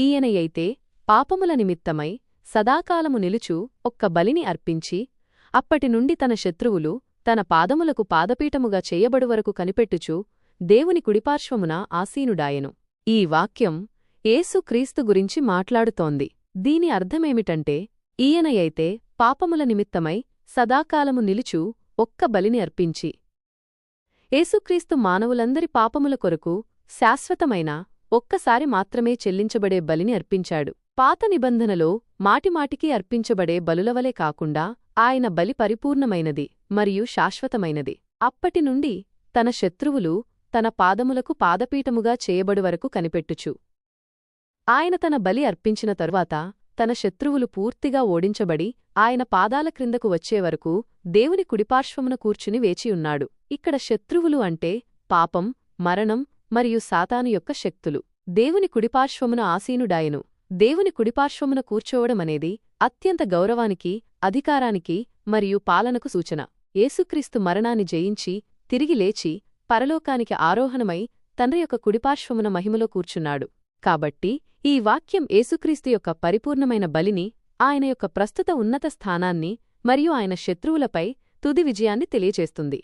ఈయనయైతే పాపముల నిమిత్తమై సదాకాలము నిలుచు ఒక్క బలిని అర్పించి అప్పటినుండి తన శత్రువులు తన పాదములకు పాదపీఠముగా చేయబడువరకు కనిపెట్టుచు దేవుని కుడిపార్శ్వమున ఆసీనుడాయెను. ఈ వాక్యం ఏసుక్రీస్తు గురించి మాట్లాడుతోంది. దీని అర్థమేమిటంటే ఈయనయైతే పాపముల నిమిత్తమై సదాకాలము నిలుచు ఒక్క బలిని అర్పించి. ఏసుక్రీస్తు మానవులందరి పాపముల కొరకు శాశ్వతమైన ఒక్కసారి మాత్రమే చెల్లించబడే బలిని అర్పించాడు. పాత నిబంధనలో మాటిమాటికి అర్పించబడే బలులవలే కాకుండా ఆయన బలి పరిపూర్ణమైనది మరియు శాశ్వతమైనది. అప్పటినుండి తన శత్రువులు తన పాదములకు పాదపీఠముగా చేయబడువరకు కనిపెట్టుచు. ఆయన తన బలి అర్పించిన తరువాత తన శత్రువులు పూర్తిగా ఓడించబడి ఆయన పాదాల క్రిందకు వచ్చేవరకు దేవుని కుడిపార్శ్వమున కూర్చుని వేచియున్నాడు. ఇక్కడ శత్రువులు అంటే పాపం మరణం మరియు సాతాను యొక్క శక్తులు. దేవుని కుడిపార్శ్వమున ఆసీనుడాయను. దేవుని కుడిపార్శ్వమున కూర్చోవడమనేది అత్యంత గౌరవానికి అధికారానికి మరియు పాలనకు సూచన. ఏసుక్రీస్తు మరణాన్ని జయించి తిరిగి లేచి పరలోకానికి ఆరోహణమై తండ్రి యొక్క కుడిపార్శ్వమున మహిమలో కూర్చున్నాడు. కాబట్టి ఈ వాక్యం ఏసుక్రీస్తు యొక్క పరిపూర్ణమైన బలిని ఆయన యొక్క ప్రస్తుత ఉన్నత స్థానాన్ని మరియు ఆయన శత్రువులపై తుది విజయాన్ని తెలియచేస్తుంది.